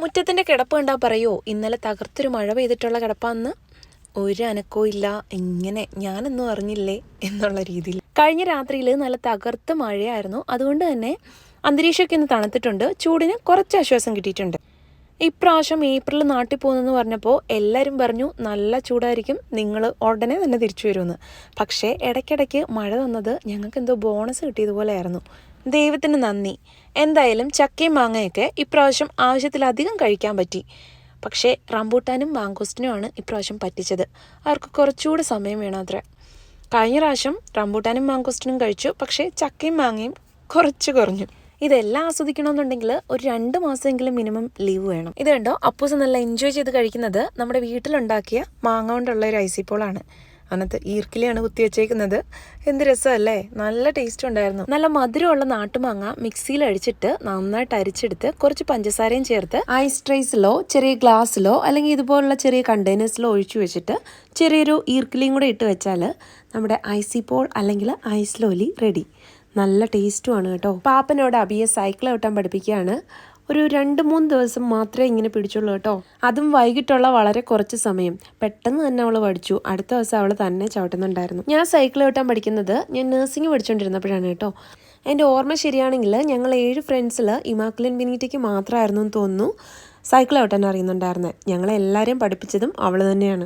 മുറ്റത്തിന്റെ കിടപ്പ് കണ്ടാൽ പറയോ? ഇന്നലെ തകർത്തൊരു മഴ പെയ്തിട്ടുള്ള കിടപ്പാന്ന്. ഒരു അനക്കവും ഇല്ല. ഇങ്ങനെ ഞാനൊന്നും അറിഞ്ഞില്ലേ? എന്നുള്ള രീതിയിൽ. കഴിഞ്ഞ രാത്രിയിൽ നല്ല തകർത്ത മഴയായിരുന്നു. അതുകൊണ്ട് തന്നെ അന്തരീക്ഷമൊക്കെ ഒന്ന് തണുത്തിട്ടുണ്ട്. ചൂടിന് കുറച്ച് ആശ്വാസം കിട്ടിയിട്ടുണ്ട്. ഇപ്രാവശ്യം ഏപ്രിൽ നാട്ടിൽ പോകുന്നെന്ന് പറഞ്ഞപ്പോൾ എല്ലാവരും പറഞ്ഞു നല്ല ചൂടായിരിക്കും. നിങ്ങൾ ഉടനെ തന്നെ തിരിച്ചു വരുമെന്ന്. പക്ഷേ ഇടയ്ക്കിടയ്ക്ക് മഴ തന്നത് ഞങ്ങൾക്ക് എന്തോ ബോണസ് കിട്ടിയതുപോലെയായിരുന്നു. ദൈവത്തിന് നന്ദി. എന്തായാലും ചക്കയും മാങ്ങയൊക്കെ ഇപ്രാവശ്യം ആവശ്യത്തിലധികം കഴിക്കാൻ പറ്റി. പക്ഷേ റംബൂട്ടാനും മാങ്കോസ്റ്റിനുമാണ് ഇപ്രാവശ്യം പറ്റിച്ചത്. അവർക്ക് കുറച്ചുകൂടി സമയം വേണം അത്ര. കഴിഞ്ഞ പ്രാവശ്യം റംബൂട്ടാനും മാങ്കോസ്റ്റിനും കഴിച്ചു. പക്ഷേ ചക്കയും മാങ്ങയും കുറച്ച് കുറഞ്ഞു. ഇതെല്ലാം ആസ്വദിക്കണമെന്നുണ്ടെങ്കിൽ ഒരു രണ്ട് മാസമെങ്കിലും മിനിമം ലീവ് വേണം. ഇത് കണ്ടോ? അപ്പൂസ് നല്ല എൻജോയ് ചെയ്ത് കഴിക്കുന്നത് നമ്മുടെ വീട്ടിലുണ്ടാക്കിയ മാങ്ങ കൊണ്ടുള്ള ഒരു ഐസിപ്പോളാണ്. അതിനകത്ത് ഈർക്കിലിയാണ് കുത്തി വെച്ചേക്കുന്നത്. എന്ത് രസമല്ലേ? നല്ല ടേസ്റ്റ് ഉണ്ടായിരുന്നു. നല്ല മധുരമുള്ള നാട്ടുമാങ്ങ മിക്സിയിൽ അടിച്ചിട്ട് നന്നായിട്ട് അരിച്ചെടുത്ത് കുറച്ച് പഞ്ചസാരയും ചേർത്ത് ഐസ് ട്രേസിലോ ചെറിയ ഗ്ലാസ്സിലോ അല്ലെങ്കിൽ ഇതുപോലുള്ള ചെറിയ കണ്ടെയ്നേഴ്സിലോ ഒഴിച്ചു വെച്ചിട്ട് ചെറിയൊരു ഈർക്കിലിയും കൂടെ ഇട്ട് വെച്ചാൽ നമ്മുടെ ഐസി പോൾ അല്ലെങ്കിൽ ഐസ് ലോലി റെഡി നല്ല ടേസ്റ്റുമാണ് കേട്ടോ. പാപ്പനോട് അബിയെ സൈക്കിൾ ഓട്ടാൻ പഠിപ്പിക്കുകയാണ്. ഒരു രണ്ട് മൂന്ന് ദിവസം മാത്രമേ ഇങ്ങനെ പിടിച്ചുള്ളൂ കേട്ടോ. അതും വൈകിട്ടുള്ള വളരെ കുറച്ച് സമയം. പെട്ടെന്ന് തന്നെ അവൾ പഠിച്ചു. അടുത്ത ദിവസം അവൾ തന്നെ ചവിട്ടുന്നുണ്ടായിരുന്നു. ഞാൻ സൈക്കിൾ ചവിട്ടാൻ പഠിക്കുന്നത് ഞാൻ നഴ്സിംഗ് പഠിച്ചുകൊണ്ടിരുന്നപ്പോഴാണ് കേട്ടോ. എന്റെ ഓർമ്മ ശരിയാണെങ്കിൽ ഞങ്ങൾ ഏഴ് ഫ്രണ്ട്സിൽ ഇമാക്കുലൻ ബിനീറ്റയ്ക്ക് മാത്രമായിരുന്നു എന്ന് തോന്നുന്നു സൈക്കിൾ ചവിട്ടാൻ അറിയുന്നുണ്ടായിരുന്നത് ഞങ്ങളെല്ലാവരെയും പഠിപ്പിച്ചതും അവൾ തന്നെയാണ്.